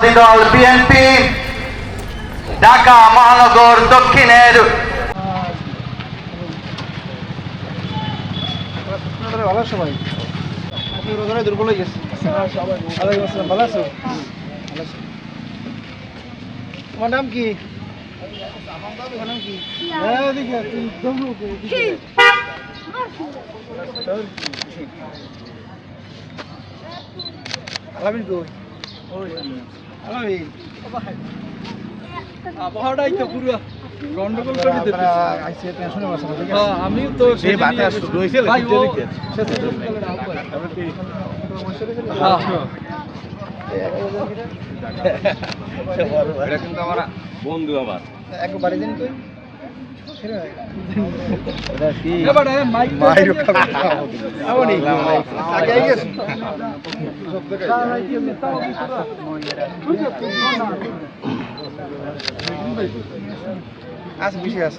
দিলে বিএনপি ঢাকা মহানগর দক্ষিণের ভালো রোজারে দুর্বল হয়ে গেছে। ভালো আছো ভালো আছো? তোমার নাম কি তোমার নাম কি হ্যাঁ আলামিন কই আলামিন আবহাওয়াটাই তো পুরো গন্ডগোল করে দিতে আইসে টেনশনে বসে না হ্যাঁ, আমিও তো সে বাতাস হ্যাঁ। বন্ধু আমার একবার দিন তুই আচ্ছা বিষয় আছে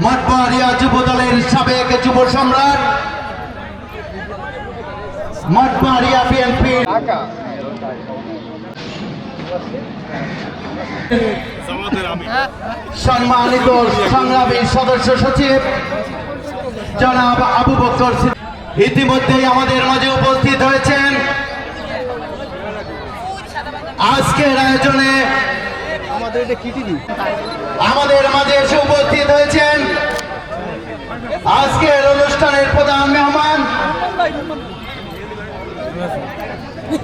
মঠবাড়িয়া যুব দলের সাবেক যুব সম্রাট। মঠবাড়িয়া বিএনপি সম্মানিত সংগ্রামী সদস্য সচিব, জনাব আবু বকর সিদ্দিক। ইতিমধ্যেই আমাদের মাঝে উপস্থিত হয়েছেন। আজকের আয়োজনে আমাদের মাঝে এসে উপস্থিত হয়েছেন আজকের অনুষ্ঠানের প্রধান মেহমান।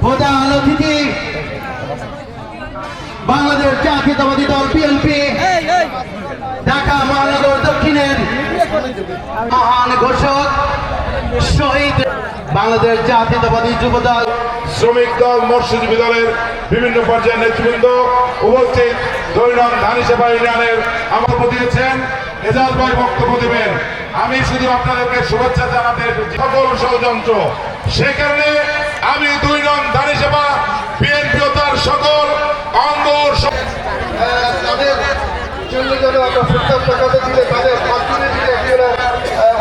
প্রধান অতিথি, বাংলাদেশ জাতীয়তাবাদী দল বিএনপি, ঢাকা মহানগর দক্ষিণের মহান ঘোষক শহীদ বাংলাদেশ জাতীয়তাবাদী যুবদল। শ্রমিক দল মৎস্যজীবী দলের বিভিন্ন পর্যায়ের নেতৃবৃন্দ উপস্থিত। দৈনন্দ ধানি সেবা ইউনিয়নের বক্তব্য দিয়েছেন এজাজ ভাই বক্তব্য দেবেন। আমি শুধু আপনাদেরকে শুভেচ্ছা জানাতে। সকল ষড়যন্ত্র। সে কারণে আমি দুই নং ধানি সেবা বিএনপি তার সকল অঙ্গ তাদের জন্য যেন আমরা প্রস্তাব টাকাতে দিলে তাদের দিলে এগুলো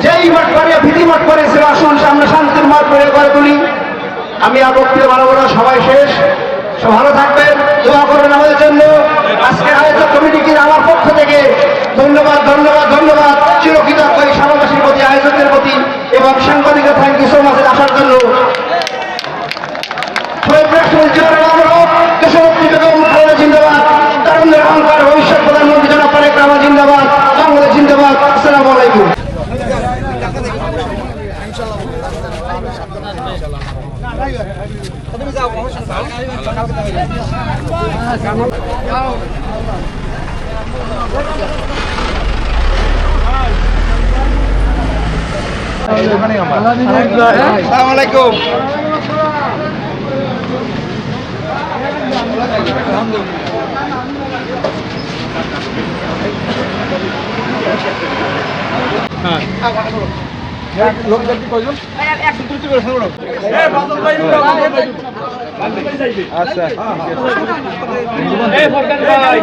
যেই মাঠ করে ভীতি মাঠ করেছিল আসুন আমরা শান্তির মাঠ করে গড়ে তুলি। আমি আর বাড়াবো না, সবাই শেষ। ভালো থাকবেন, দোয়া করবেন আমাদের জন্য। আজকে আয়োজক কমিটিকে আমার পক্ষ থেকে? ধন্যবাদ ধন্যবাদ ধন্যবাদ। চিরকৃতজ্ঞ এই সমাবেশের প্রতি, আয়োজকের প্রতি। এবং সাংবাদিকের থ্যাংক ইউ সো মাচ আসার জন্য। আলাইকুম কয়জন আচ্ছা এই ফরকান ভাই